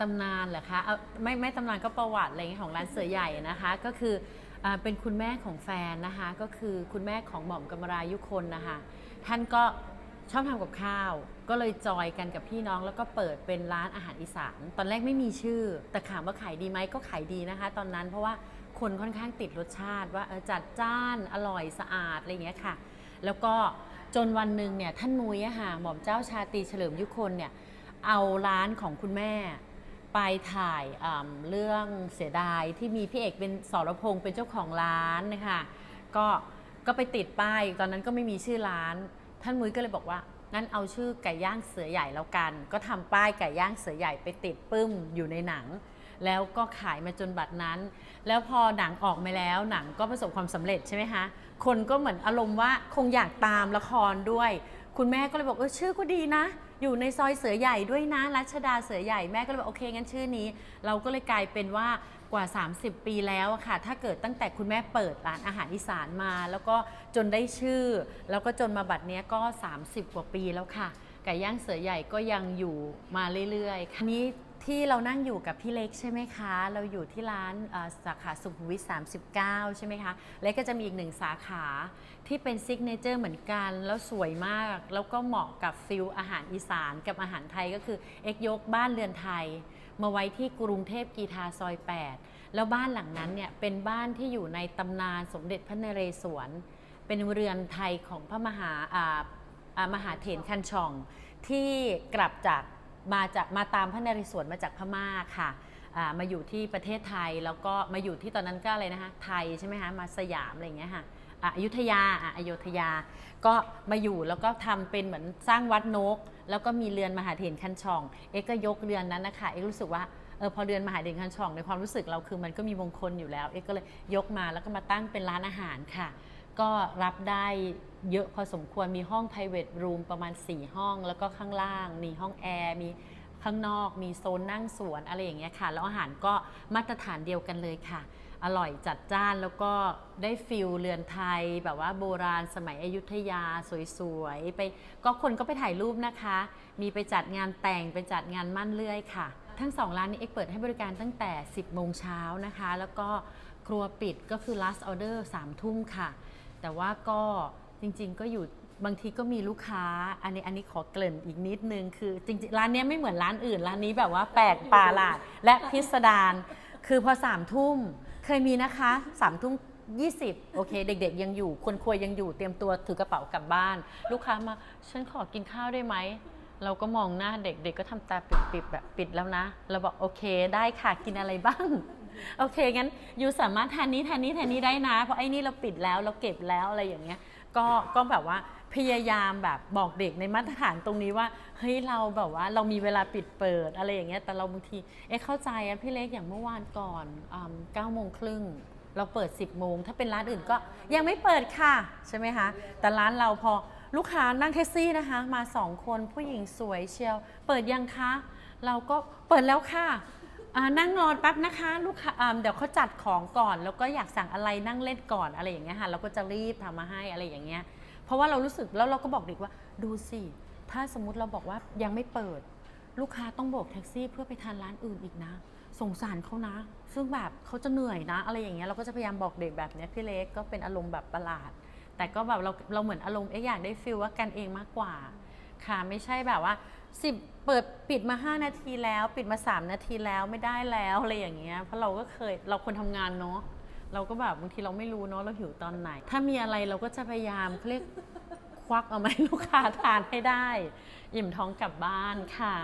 ตำนานเหรอคะเอาไม่ไม่ตำนานก็ประวัติอะไรเงี้ยของร้านเสือใหญ่นะคะ ก็คืออาเป็นคุณแม่ของแฟนนะคะ ก็คือคุณแม่ของหม่อมกำมรายุคนนะคะ ท่านก็ชอบทำกับข้าว ก็เลยจอยกันกับพี่น้องแล้วก็เปิดเป็นร้านอาหารอีสาน ตอนแรกไม่มีชื่อ แต่ถามว่าขายดีไหมก็ขายดีนะคะ ตอนนั้นเพราะว่าคนค่อนข้างติดรสชาติว่าเออจัดจ้านอร่อยสะอาดอะไรอย่างเงี้ยค่ะ แล้วก็จนวันหนึ่งเนี่ยท่านนุ้ยอะค่ะหม่อมเจ้าชาตรีเฉลิมยุคนเนี่ยเอาร้านของคุณแม่ ไปถ่ายเรื่องเสียดายที่มีพี่เอกเป็นสรพงษ์เป็นเจ้าของร้านนะคะก็ก็ไปติดป้ายตอนนั้นก็ไม่มีชื่อร้าน ท่านมุ้ยก็เลยบอกว่างั้นเอาชื่อไก่ย่างเสือใหญ่แล้วกัน ก็ทำป้ายไก่ย่างเสือใหญ่ไปติดปึ้มอยู่ในหนัง แล้วก็ขายมาจนบัดนั้น แล้วพอหนังออกมาแล้วหนังก็ประสบความสำเร็จใช่ไหมคะคนก็เหมือนอารมณ์ว่าคงอยากตามละครด้วย คุณแม่ก็เลยบอกเออชื่อก็ดีนะ อยู่ในซอยเสือใหญ่ด้วยนะรัชดาเสือใหญ่แม่ก็เลยบอกโอเคงั้นชื่อนี้ เราก็เลยกลายเป็นว่ากว่า 30 ปีแล้วอะค่ะ ถ้าเกิดตั้งแต่คุณแม่เปิดร้านอาหารอีสานมา แล้วก็จนได้ชื่อ แล้วก็จนมาบัดเนี้ยก็ 30 กว่าปีแล้วค่ะไก่ย่างเสือใหญ่ก็ยังอยู่มาเรื่อยๆคันนี้ ที่เรานั่งอยู่กับพี่เล็กใช่ไหมคะ เราอยู่ที่ร้านสาขาสุขุมวิท39 ใช่ไหมคะ และก็จะมีอีกหนึ่งสาขาที่เป็นซิกเนเจอร์เหมือนกัน แล้วสวยมาก แล้วก็เหมาะกับฟิลอาหารอีสานกับอาหารไทยก็คือเอ็กยกบ้านเรือนไทย มาไว้ที่กรุงเทพกีทาซอย 8 แล้วบ้านหลังนั้นเนี่ยเป็นบ้านที่อยู่ในตำนานสมเด็จพระนเรศวร เป็นเรือนไทยของพระมหาามหาเถรคันช่องที่กลับจาก มาจากมาตามพระนเรศวรมาจากพม่าค่ะมาอยู่ที่ประเทศไทยแล้วก็มาอยู่ที่ตอนนั้นก็อะไรนะคะไทยใช่ไหมคะมาสยามอะไรอย่างเงี้ยค่ะอยุธยาอยุธยา ก็มาอยู่แล้วก็ทำเป็นเหมือนสร้างวัดนก แล้วก็มีเรือนมหาเถรคันช่อง เอ็กก็ยกเรือนนั้นนะคะเอ็กรู้สึกว่าเออพอเรือนมหาเถรคันช่องในความรู้สึกเราคือมันก็มีมงคลอยู่แล้ว เอ็กก็เลยยกมาแล้วก็มาตั้งเป็นร้านอาหารค่ะ ก็รับได้เยอะพอสมควรมีห้อง private room ประมาณ 4 ห้อง แล้วก็ข้างล่าง มีห้องแอร์มีข้างนอก มีโซนนั่งสวนอะไรอย่างเงี้ยค่ะ แล้วอาหารก็มาตรฐานเดียวกันเลยค่ะ อร่อยจัดจ้านแล้วก็ได้ฟิลเรือนไทย แบบว่าโบราณสมัยอยุธยาสวยๆไปก็คนก็ไปถ่ายรูปนะคะ มีไปจัดงานแต่งไปจัดงานมั่นเลื่อยค่ะ ทั้งสองร้านนี้เอกเปิดให้บริการตั้งแต่ 10โมงเช้านะคะ แล้วก็ครัวปิดก็คือ last order 3ทุ่มค่ะ แต่ว่าก็จริง ๆ ก็อยู่บางทีก็มีลูกค้า อันนี้อันนี้ขอเกริ่นอีกนิดนึงคือ จริง ๆ ร้านเนี้ยไม่เหมือนร้านอื่น ร้านนี้แบบว่าแปลกประหลาดและพิสดารคือพอสามทุ่มเคยมีนะคะสามทุ่ม20โอเค เด็ก ๆ ยังอยู่คนครัวยังอยู่เตรียมตัวถือกระเป๋ากลับบ้าน ลูกค้ามาฉันขอกินข้าวได้ไหมเราก็มองหน้าเด็กเด็กก็ทำตาปิดๆแบบปิดแล้วนะ เราบอกโอเคได้ค่ะกินอะไรบ้าง โอเคงั้นยูสามารถทานนี้ทานนี้ทานนี้ได้นะ เพราะไอ้นี่เราปิดแล้วเราเก็บแล้วอะไรอย่างเงี้ย ก็ก็แบบว่าพยายามแบบบอกเด็กในมาตรฐานตรงนี้ว่าเฮ้ยเราแบบว่าเรามีเวลาปิดเปิดอะไรอย่างเงี้ยแต่เราบางทีเอ๊ะเข้าใจอะพี่เล็กอย่างเมื่อวานก่อนเก้าโมงครึ่งเราเปิด 10โมงถ้าเป็นร้านอื่นก็ยังไม่เปิดค่ะ ใช่ไหมคะ แต่ร้านเราพอลูกค้านั่งแท็กซี่นะคะ มาสองคนผู้หญิงสวยเชียว เปิดยังคะ เราก็เปิดแล้วค่ะ อ่านั่งรอแป๊บนะคะลูกค้าอ่าเดี๋ยวเขาจัดของก่อน แล้วก็อยากสั่งอะไรนั่งเล่นก่อนอะไรอย่างเงี้ยค่ะเราก็จะรีบทำมาให้อะไรอย่างเงี้ย เพราะว่าเรารู้สึกแล้วเราก็บอกเด็กว่า ดูสิ ถ้าสมมติเราบอกว่ายังไม่เปิด ลูกค้าต้องโบกแท็กซี่เพื่อไปทานร้านอื่นอีกนะ สงสารเขานะ ซึ่งแบบเขาจะเหนื่อยนะ อะไรอย่างเงี้ยเราก็จะพยายามบอกเด็กแบบเนี้ยพี่เล็กก็เป็นอารมณ์แบบประหลาด แต่ก็แบบเราเราเหมือนอารมณ์เอ๊ะอยากได้ฟิลว่ากันเองมากกว่า ค่ะไม่ใช่แบบว่า สิบเปิดปิดมา 5 นาทีแล้ว ปิดมา 3 นาทีแล้วไม่ได้แล้วอะไรอย่างเงี้ยเพราะเราก็เคยเราคนทำงานเนาะเราก็แบบบางทีเราไม่รู้เนาะเราหิวตอนไหน ถ้ามีอะไรเราก็จะพยายามเรียกควักเอาไหมลูกค้าทานให้ได้ อิ่มท้องกลับบ้านค่ะ